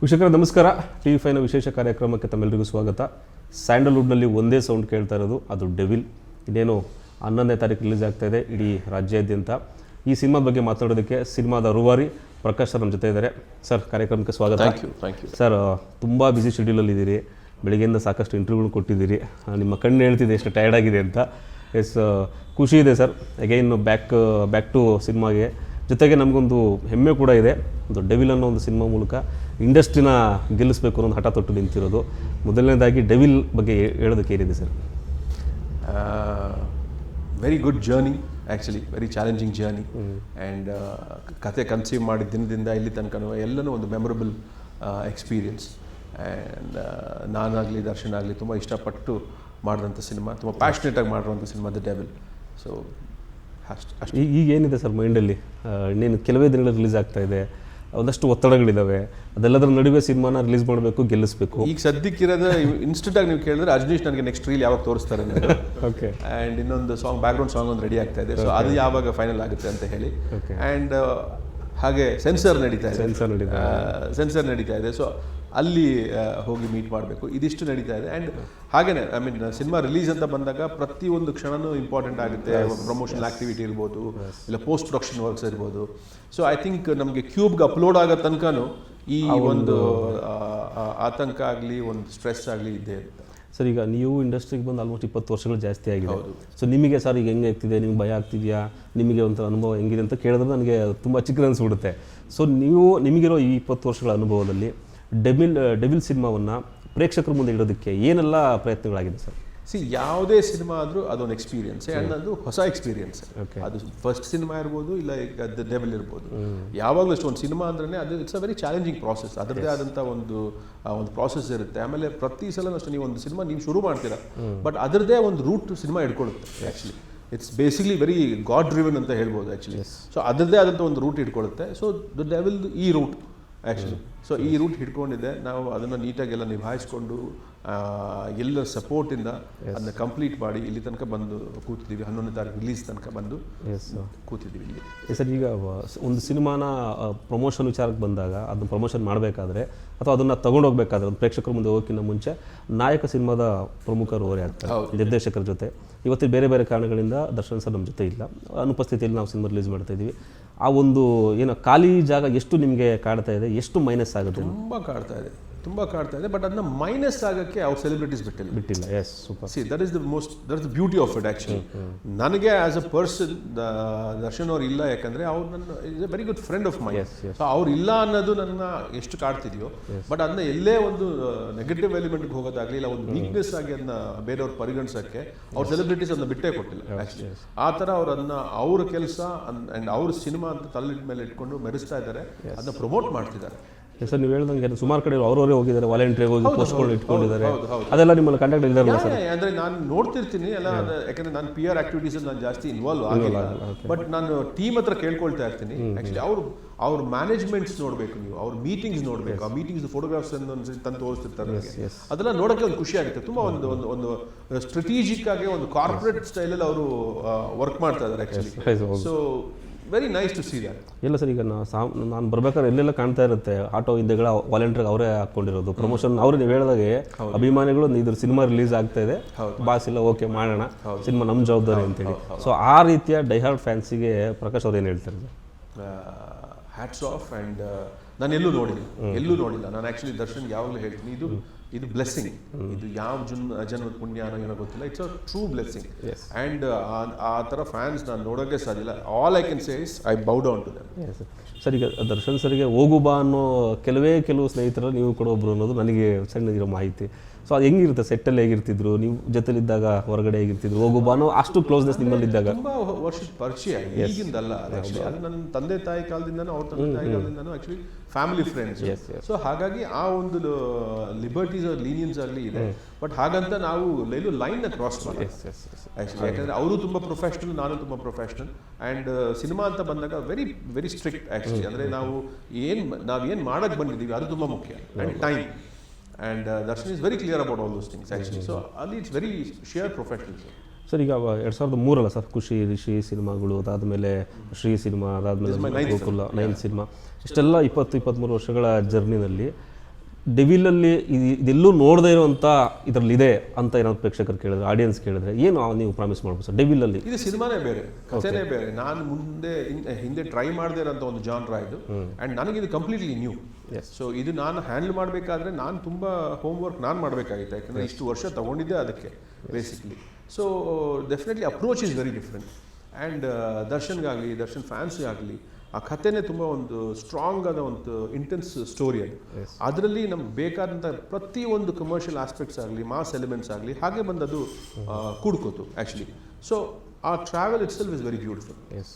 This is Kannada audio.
ವೀಕ್ಷಕರ ನಮಸ್ಕಾರ. ಟಿ ವಿ ಫೈನ ವಿಶೇಷ ಕಾರ್ಯಕ್ರಮಕ್ಕೆ ತಮ್ಮೆಲ್ಲರಿಗೂ ಸ್ವಾಗತ. ಸ್ಯಾಂಡಲ್ವುಡ್ನಲ್ಲಿ ಒಂದೇ ಸೌಂಡ್ ಕೇಳ್ತಾ ಇರೋದು ಅದು ಡೆವಿಲ್. ಇನ್ನೇನು ಹನ್ನೊಂದನೇ ತಾರೀಕು ರಿಲೀಸ್ ಆಗ್ತಾ ಇದೆ ಇಡೀ ರಾಜ್ಯಾದ್ಯಂತ. ಈ ಸಿನಿಮಾ ಬಗ್ಗೆ ಮಾತಾಡೋದಕ್ಕೆ ಸಿನಿಮಾದ ರೂವಾರಿ ಪ್ರಕಾಶ್ ಸರ್ ನಮ್ಮ ಜೊತೆ ಇದ್ದಾರೆ. ಸರ್ ಕಾರ್ಯಕ್ರಮಕ್ಕೆ ಸ್ವಾಗತ. Thank you thank you sir ತುಂಬ ಬ್ಯುಸಿ ಶೆಡ್ಯೂಲಲ್ಲಿ ಇದ್ದೀರಿ. ಬೆಳಗ್ಗೆಯಿಂದ ಸಾಕಷ್ಟು ಇಂಟರ್ವ್ಯೂಗಳು ಕೊಟ್ಟಿದ್ದೀರಿ. ನಿಮ್ಮ ಕಣ್ಣು ಹೇಳ್ತಿದೆ ಎಷ್ಟು ಟಯರ್ಡ್ ಆಗಿದೆ ಅಂತ. ಎಸ್ ಖುಷಿ ಇದೆ sir. Again back back to ಸಿನಿಮಾಗೆ ಜೊತೆಗೆ ನಮಗೊಂದು ಹೆಮ್ಮೆ ಕೂಡ ಇದೆ. ಒಂದು ಡೆವಿಲ್ ಅನ್ನೋ ಒಂದು ಸಿನಿಮಾ ಮೂಲಕ ಇಂಡಸ್ಟ್ರಿನ ಗೆಲ್ಲಿಸ್ಬೇಕು ಅನ್ನೋದು ಹಠ ತೊಟ್ಟು ನಿಂತಿರೋದು. ಮೊದಲನೇದಾಗಿ ಡೆವಿಲ್ ಬಗ್ಗೆ ಹೇಳೋದಕ್ಕೆ ಏನಿದೆ sir? Very good journey actually very challenging journey and ಕತೆ ಕನ್ಸೀವ್ ಮಾಡಿದ ದಿನದಿಂದ ಇಲ್ಲಿ ತನಕ ಎಲ್ಲನೂ ಒಂದು ಮೆಮೊರಬಲ್ ಎಕ್ಸ್ಪೀರಿಯನ್ಸ್ ಆ್ಯಂಡ್ ನಾನಾಗಲಿ ದರ್ಶನ್ ಆಗಲಿ ತುಂಬ ಇಷ್ಟಪಟ್ಟು ಮಾಡಿದಂಥ ಸಿನಿಮಾ ತುಂಬ ಪ್ಯಾಷನೇಟಾಗಿ ಮಾಡಿರುವಂಥ ಸಿನಿಮಾ ದ ಡೆವಿಲ್ ಸೊ ಅಷ್ಟು ಅಷ್ಟು ಈಗ ಈಗ ಏನಿದೆ ಸರ್ ಮೈಂಡಲ್ಲಿ? ಇನ್ನೇನು ಕೆಲವೇ ದಿನಗಳಲ್ಲಿ ರಿಲೀಸ್ ಆಗ್ತಾ ಇದೆ. ಒಂದಷ್ಟು ಒತ್ತಡಗಳಿದ್ದಾವೆ ಅದೆಲ್ಲದರ ನಡುವೆ ಸಿನಿಮಾನ ರಿಲೀಸ್ ಮಾಡಬೇಕು ಗೆಲ್ಲಿಸಬೇಕು. ಈಗ ಸದ್ಯಕ್ಕಿರೋದು ಇನ್ಸ್ಟೆಂಟ್ ಆಗಿ ನೀವು ಕೇಳಿದ್ರೆ ಅಜನೀಶ್ ನನಗೆ ನೆಕ್ಸ್ಟ್ ರೀಲ್ ಯಾವಾಗ ತೋರಿಸ್ತಾರೆ ಅಂತ. ಓಕೆ ಆ್ಯಂಡ್ ಇನ್ನೊಂದು ಸಾಂಗ್ ಬ್ಯಾಕ್ಗ್ರೌಂಡ್ ಸಾಂಗ್ ಒಂದು ರೆಡಿ ಆಗ್ತಾ ಇದೆ. ಸೊ ಅದು ಯಾವಾಗ ಫೈನಲ್ ಆಗುತ್ತೆ ಅಂತ ಹೇಳಿ. ಆ್ಯಂಡ್ ಹಾಗೆ ಸೆನ್ಸರ್ ನಡೀತಾ ಇದೆ. ಸೆನ್ಸರ್ ನಡೀತಾ ಸೆನ್ಸರ್ ನಡೀತಾ ಇದೆ. ಸೊ ಅಲ್ಲಿ ಹೋಗಿ ಮೀಟ್ ಮಾಡಬೇಕು. ಇದಿಷ್ಟು ನಡೀತಾ ಇದೆ. ಆ್ಯಂಡ್ ಹಾಗೇನೆ ಐ ಮೀನ್ ಸಿನಿಮಾ ರಿಲೀಸ್ ಅಂತ ಬಂದಾಗ ಪ್ರತಿಯೊಂದು ಕ್ಷಣನೂ ಇಂಪಾರ್ಟೆಂಟ್ ಆಗುತ್ತೆ. ಪ್ರಮೋಷನಲ್ ಆಕ್ಟಿವಿಟಿ ಇರ್ಬೋದು ಇಲ್ಲ ಪೋಸ್ಟ್ ಪ್ರೊಡಕ್ಷನ್ ವರ್ಕ್ಸ್ ಇರ್ಬೋದು. ಸೊ ಐ ಥಿಂಕ್ ನಮಗೆ ಕ್ಯೂಬ್ಗೆ ಅಪ್ಲೋಡ್ ಆಗೋ ತನಕನೂ ಈ ಒಂದು ಆತಂಕ ಆಗಲಿ ಒಂದು ಸ್ಟ್ರೆಸ್ ಆಗಲಿ ಇದೆ ಇರುತ್ತೆ ಸರ್ ಈಗ ನೀವು ಇಂಡಸ್ಟ್ರಿಗೆ ಬಂದು ಆಲ್ಮೋಸ್ಟ್ ಇಪ್ಪತ್ತು ವರ್ಷಗಳು ಜಾಸ್ತಿ ಆಗಿದೆ. ಸೊ ನಿಮಗೆ ಸರ್ ಈಗ ಹೆಂಗೆ ಆಗ್ತಿದೆ? ನಿಮ್ಗೆ ಭಯ ಆಗ್ತಿದೆಯಾ? ನಿಮಗೆ ಒಂಥರ ಅನುಭವ ಹೆಂಗಿದೆ ಅಂತ ಕೇಳಿದ್ರೆ ನನಗೆ ತುಂಬ ಚಿಕ್ಕದನ್ಸ್ಬಿಡುತ್ತೆ ಸೊ ನೀವು ನಿಮಗಿರೋ ಈ ಇಪ್ಪತ್ತು ವರ್ಷಗಳ ಅನುಭವದಲ್ಲಿ ಡೆವಿಲ್ ಡೆವಿಲ್ ಸಿನಿಮಾವನ್ನು ಪ್ರೇಕ್ಷಕರ ಮುಂದೆ ಇಡೋದಕ್ಕೆ ಏನೆಲ್ಲ ಪ್ರಯತ್ನಗಳಾಗಿದೆ ಸರ್? ಸಿ ಯಾವುದೇ ಸಿನಿಮಾ ಆದರೂ ಅದೊಂದು ಎಕ್ಸ್ಪೀರಿಯನ್ಸ್ ಆ್ಯಂಡ್ ಅದು ಹೊಸ ಎಕ್ಸ್ಪೀರಿಯನ್ಸ್. ಅದು ಫಸ್ಟ್ ಸಿನಿಮಾ ಇರ್ಬೋದು ಇಲ್ಲ ದ ಡೆವಲ್ ಇರ್ಬೋದು. ಯಾವಾಗಲೂ ಅಷ್ಟು ಒಂದು ಸಿನಿಮಾ ಅಂದ್ರೆ ಅದು it's a very challenging process ಅದರದೇ ಆದಂಥ ಒಂದು ಒಂದು ಪ್ರಾಸೆಸ್ ಇರುತ್ತೆ. ಆಮೇಲೆ ಪ್ರತಿ ಸಲ ಅಷ್ಟು ನೀವು ಒಂದು ಸಿನಿಮಾ ನೀವು ಶುರು ಮಾಡ್ತೀರಾ. ಬಟ್ ಅದರದೇ ಒಂದು route cinema ಇಟ್ಕೊಳ್ಳುತ್ತೆ actually it's basically very god driven ಅಂತ ಹೇಳ್ಬೋದು ಆ್ಯಕ್ಚುಲಿ ಸೊ ಅದರದೇ ಆದಂಥ ಒಂದು ರೂಟ್ ಇಟ್ಕೊಳ್ಳುತ್ತೆ ಸೊ ದ ಡೆವಿಲ್ ಈ ರೂಟ್ ಆ್ಯಕ್ಚುಲಿ ಸೊ ಈ ರೂಟ್ ಹಿಡ್ಕೊಂಡಿದೆ ನಾವು ಅದನ್ನು ನೀಟಾಗೆಲ್ಲ ನಿಭಾಯಿಸ್ಕೊಂಡು ಎಲ್ಲ ಸಪೋರ್ಟಿಂದ ಅದನ್ನ ಕಂಪ್ಲೀಟ್ ಮಾಡಿ ಇಲ್ಲಿ ತನಕ ಬಂದು ಕೂತಿದ್ದೀವಿ. ಹನ್ನೊಂದನೇ ತಾರೀಕು ರಿಲೀಸ್ ತನಕ ಬಂದು ಎಸ್ ಕೂತಿದ್ದೀವಿ ಇಲ್ಲಿ. ಸರ್ ಈಗ ಒಂದು ಸಿನಿಮಾನ ಪ್ರಮೋಷನ್ ವಿಚಾರಕ್ಕೆ ಬಂದಾಗ ಅದನ್ನ ಪ್ರಮೋಷನ್ ಮಾಡಬೇಕಾದ್ರೆ ಅಥವಾ ಅದನ್ನು ತಗೊಂಡೋಗ್ಬೇಕಾದ್ರೆ ಒಂದು ಪ್ರೇಕ್ಷಕರ ಮುಂದೆ ಹೋಗೋಕ್ಕಿಂತ ಮುಂಚೆ ನಾಯಕ ಸಿನಿಮಾದ ಪ್ರಮುಖರು ಅವರೇ ಆಗ್ತಾರೆ ನಿರ್ದೇಶಕರ ಜೊತೆ. ಇವತ್ತು ಬೇರೆ ಬೇರೆ ಕಾರಣಗಳಿಂದ ದರ್ಶನ್ ಸರ್ ನಮ್ಮ ಜೊತೆ ಇಲ್ಲ. ಅನುಪಸ್ಥಿತಿಯಲ್ಲಿ ನಾವು ಸಿನಿಮಾ ರಿಲೀಸ್ ಮಾಡ್ತಾ ಇದ್ದೀವಿ. ಆ ಒಂದು, ಏನು ಖಾಲಿ ಜಾಗ ಎಷ್ಟು ನಿಮಗೆ ಕಾಡ್ತಾ ಇದೆ? ಎಷ್ಟು ಮೈನಸ್ ಆಗುತ್ತೆ? ತುಂಬ ಕಾಡ್ತಾ ಇದೆ. ತುಂಬ ಕಾಣ್ತಾ ಇದೆ ಬಟ್ ಅದನ್ನ ಮೈನಸ್ ಆಗಕ್ಕೆ ಅವ್ರ ಸೆಲೆಬ್ರಿಟೀಸ್ ಬಿಟ್ಟಿಲ್ಲ. ಬಿಟ್ಟಿಲ್ಲ. Yes super see that is the most that is the beauty of it actually ನನಗೆ ಆಸ್ ಅ ಪರ್ಸನ್ ದರ್ಶನ್ ಅವ್ರು ಇಲ್ಲ ಯಾಕಂದ್ರೆ ಅವ್ರು ನನ್ನ is a very good friend of my. So ಅವ್ರು ಇಲ್ಲ ಅನ್ನೋದು ನನ್ನ ಎಷ್ಟು ಕಾಡ್ತಿದೆಯೋ ಬಟ್ ಅದನ್ನ ಎಲ್ಲೇ ಒಂದು ನೆಗೆಟಿವ್ ಎಲಿಮೆಂಟ್ಗೆ ಹೋಗೋದಾಗ್ಲಿ ಇಲ್ಲ ಒಂದು ವೀಕ್ನೆಸ್ ಆಗಿ ಅದನ್ನ ಬೇರೆಯವ್ರು ಪರಿಗಣಿಸೋಕ್ಕೆ ಅವ್ರ ಸೆಲೆಬ್ರಿಟೀಸ್ ಅದನ್ನ ಬಿಟ್ಟೇ ಕೊಟ್ಟಿಲ್ಲ ಆ್ಯಕ್ಚುಲಿ ಆ ಥರ ಅವ್ರು ಅದನ್ನ ಅವ್ರ ಕೆಲಸ ಆ್ಯಂಡ್ ಅವ್ರ ಸಿನಿಮಾ ಅಂತ ತಲೆ ಮೇಲೆ ಇಟ್ಕೊಂಡು ಮೆರೆಸ್ತಾ ಇದ್ದಾರೆ ಅದನ್ನ ಪ್ರಮೋಟ್ ಮಾಡ್ತಿದ್ದಾರೆ. ಸರ್ ನೀವು ಹೇಳ್ದಂಗೆ ಸುಮಾರು ಕಡೆ ಅವರವರೇ ಹೋಗಿದ್ದಾರೆ ವಾಲಂಟ್ರಿಗೆ ಹೋಗಿ ಪೋಸ್ಟ್ಗಳು ಇಟ್ಕೊಂಡಿದ್ದಾರೆ. ಅದೆಲ್ಲ ನಿಮ್ಮಲ್ಲಿ ಕಾಂಟ್ಯಾಕ್ಟ್ ಇದ್ದಾರಲ್ಲ ಸರ್ ಅಂದ್ರೆ ನಾನು ನೋಡ್ತಿರ್ತೀನಿ ಎಲ್ಲ ಯಾಕಂದ್ರೆ ನಾನು ಪಿ ಆರ್ ಆಕ್ಟಿವಿಟೀಸ್ ನಾನು ಜಾಸ್ತಿ ಇನ್ವಾಲ್ವ್ ಆಗಿಲ್ಲ. ಬಟ್ ನಾನು ಟೀಮ್ ಹತ್ರ ಕೇಳ್ಕೊಳ್ತಾ ಇರ್ತೀನಿ. ಆ್ಯಕ್ಚುಲಿ ಅವರು ಅವ್ರ ಮ್ಯಾನೇಜ್ಮೆಂಟ್ಸ್ ನೋಡಬೇಕು ನೀವು ಅವ್ರ ಮೀಟಿಂಗ್ಸ್ ನೋಡಬೇಕು. ಆ ಮೀಟಿಂಗ್ಸ್ ಫೋಟೋಗ್ರಾಫ್ಸ್ ತಂದು ತೋರಿಸ್ತಿರ್ತಾರೆ ನನಗೆ. ಅದೆಲ್ಲ ನೋಡೋಕೆ ಒಂದು ಖುಷಿ ಆಗುತ್ತೆ. ತುಂಬಾ ಒಂದು ಒಂದು ಒಂದು ಸ್ಟ್ರಾಟಜಿಕ್ ಆಗಿ ಒಂದು ಕಾರ್ಪೊರೇಟ್ ಸ್ಟೈಲಲ್ಲಿ ಅವರು ವರ್ಕ್ ಮಾಡ್ತಾ ಇದ್ದಾರೆ actually so very nice to see that ಇಲ್ಲ ಸರ್ ಈಗ ನಾನು ನಾನು ಬರ್ಬೇಕಾದ್ರೆ ಎಲ್ಲೆಲ್ಲ ಕಾಣ್ತಾ ಇರುತ್ತೆ. ಆಟೋ ಹಿಂದೆಗಳ ವಾಲಂಟಿಯರ್ ಅವರೇ ಹಾಕೊಂಡಿರೋದು ಪ್ರಮೋಷನ್ ಅವ್ರು ನೀವು ಹೇಳಿದಾಗೆ ಅಭಿಮಾನಿಗಳು ಇದ್ರ ಸಿನಿಮಾ ರಿಲೀಸ್ ಆಗ್ತಾ ಇದೆ. ಬಾಸ್ ಇಲ್ಲ ಓಕೆ ಮಾಡೋಣ. ಸಿನಿಮಾ ನಮ್ಮ ಜವಾಬ್ದಾರಿ ಅಂತೇಳಿ. ಸೊ ಆ ರೀತಿಯ ಡೈಹಾರ್ಡ್ ಫ್ಯಾನ್ಸಿಗೆ ಪ್ರಕಾಶ್ ಅವ್ರು ಏನು ಹೇಳ್ತಾರೆ ಹ್ಯಾಟ್ಸ್ ಆಫ್ ಆ್ಯಂಡ್ ನಾನು ಎಲ್ಲೂ ನೋಡಿಲ್ಲ. ಎಲ್ಲೂ ನೋಡಿಲ್ಲ. ನಾನು ಆ್ಯಕ್ಚುಲಿ ದರ್ಶನ್ ಯಾವಾಗಲೂ ಹೇಳ್ತೀನಿ. ಇದು ಇದು ಬ್ಲೆಸ್ಸಿಂಗ್ ಇದು ಯಾವ ಜನ್ ಜನ್ಮದ ಪುಣ್ಯ ಅನ್ನೋ ಏನೋ ಗೊತ್ತಿಲ್ಲ. It's a true blessing and ಆ ಥರ ಫ್ಯಾನ್ಸ್ ನಾನು ನೋಡೋಕ್ಕೆ ಸಾಧ್ಯಲ್ಲ all I can say is I bow down to them sir ಈಗ ದರ್ಶನ್ ಸರ್ಗೆ ಹೋಗು ಬಾ ಅನ್ನೋ ಕೆಲವೇ ಕೆಲವು ಸ್ನೇಹಿತರಲ್ಲಿ ನೀವು ಕೂಡ ಒಬ್ರು ಅನ್ನೋದು ನನಗೆ ಸಣ್ಣದಿರೋ ಮಾಹಿತಿ. ಸೊ ಅದು ಹೆಂಗಿರುತ್ತೆ? ಸೆಟ್ಟಲ್ಲಿ ಹೇಗಿರ್ತಿದ್ರು? ನೀವು ಜೊತೆಲಿದ್ದಾಗ ಹೊರಗಡೆ ಹೇಗಿರ್ತಿದ್ರು? ಹೋಗು ಬಾ ಅನ್ನೋ ಅಷ್ಟು ಕ್ಲೋಸ್ನೆಸ್ ನಿಮ್ಮಲ್ಲಿದ್ದಾಗ. ತುಂಬಾ ವರ್ಷದ ಪರಿಚಯ. ಈಗಿಂದಲ್ಲ ಅದು ನನ್ನ ತಂದೆ ತಾಯಿ ಕಾಲದಿಂದನೂ ಅವ್ರ ತಂದೆ ತಾಯಿ ಕಾಲದಿಂದನೂ ಆ್ಯಕ್ಚುಲಿ ಫ್ಯಾಮಿಲಿ ಫ್ರೆಂಡ್ಸ್ ಸೊ ಹಾಗಾಗಿ ಆ ಒಂದು ಲಿಬರ್ಟೀಸ್ ಲೀನಿಯನ್ಸ್ ಅಲ್ಲಿ ಇದೆ. ಬಟ್ ಹಾಗಂತ ನಾವು ಎಲ್ಲೂ ಲೈನ್ ಕ್ರಾಸ್ ಮಾಡಿ ಯಾಕಂದ್ರೆ ಅವರು ತುಂಬಾ ಪ್ರೊಫೆಷನಲ್ ನಾನು ತುಂಬಾ ಪ್ರೊಫೆಷನಲ್ ಅಂಡ್ ಸಿನಿಮಾ ಅಂತ ಬಂದಾಗ ವೆರಿ ವೆರಿ ಸ್ಟ್ರಿಕ್ಟ್ ಆಕ್ಚುಲಿ ಅಂದ್ರೆ ನಾವು ಏನ್ ನಾವು ಏನ್ ಮಾಡಕ್ ಬಂದಿದ್ದೀವಿ ಅದು ತುಂಬಾ ಮುಖ್ಯ. And time and Darshan is very clear about all those things actually so ಅಲ್ಲಿ it's very share professional sir ಈಗ ಎರಡು ಸಾವಿರದ ಮೂರಲ್ಲ ಸರ್ ಖುಷಿ ರಿಷಿ ಸಿನಿಮಾಗಳು ಅದಾದಮೇಲೆ ಶ್ರೀ ಸಿನಿಮಾ ಅದಾದಮೇಲೆ ಗೋಕುಲ ನೈನ್ ಸಿನಿಮಾ. ಇಷ್ಟೆಲ್ಲ ಇಪ್ಪತ್ತು ಇಪ್ಪತ್ತ್ಮೂರು ವರ್ಷಗಳ ಜರ್ನಿನಲ್ಲಿ ಡೆವಿಲಲ್ಲಿ ಇದೆಲ್ಲೂ ನೋಡದೇ ಇರುವಂಥ ಇದರಲ್ಲಿ ಇದೆ ಅಂತ ಏನಾದ್ರು ಪ್ರೇಕ್ಷಕರು ಕೇಳಿದ್ರೆ ಆಡಿಯನ್ಸ್ ಕೇಳಿದ್ರೆ ಏನು ನೀವು ಪ್ರಾಮಿಸ್ ಮಾಡ್ಬೋದು ಸರ್ ಡೆವಿಲಲ್ಲಿ? ಇದು ಸಿನಿಮಾನೇ ಬೇರೆ ಕಥೆನೇ ಬೇರೆ. ನಾನು ಮುಂದೆ ಹಿಂದೆ ಟ್ರೈ ಮಾಡದೇ ಇರೋಂಥ ಒಂದು ಜಾನ್ರ ಇದು. ಆ್ಯಂಡ್ ನನಗೆ ಇದು ಕಂಪ್ಲೀಟ್ಲಿ ನ್ಯೂ ಸೊ ಇದು ನಾನು ಹ್ಯಾಂಡಲ್ ಮಾಡಬೇಕಾದ್ರೆ ನಾನು ತುಂಬ ಹೋಮ್ವರ್ಕ್ ನಾನು ಮಾಡಬೇಕಾಗಿತ್ತು. ಯಾಕಂದರೆ ಇಷ್ಟು ವರ್ಷ ತಗೊಂಡಿದ್ದೆ ಅದಕ್ಕೆ basically so definitely approach is very different and ದರ್ಶನ್ಗಾಗಲಿ Darshan ಫ್ಯಾನ್ಸ್ಗಾಗಲಿ ಆ ಕಥೆನೇ ತುಂಬ ಒಂದು ಸ್ಟ್ರಾಂಗ್ ಆದ ಒಂದು ಇಂಟೆನ್ಸ್ ಸ್ಟೋರಿ ಅದು. ಅದರಲ್ಲಿ ನಮ್ಗೆ ಬೇಕಾದಂಥ ಪ್ರತಿಯೊಂದು ಕಮರ್ಷಿಯಲ್ ಆಸ್ಪೆಕ್ಟ್ಸ್ ಆಗಲಿ ಮಾಸ್ ಎಲಿಮೆಂಟ್ಸ್ ಆಗಲಿ ಹಾಗೆ ಬಂದದು ಅದು ಕೂಡ್ಕೋತು ಆ್ಯಕ್ಚುಲಿ ಸೊ ಆ travel itself is very beautiful yes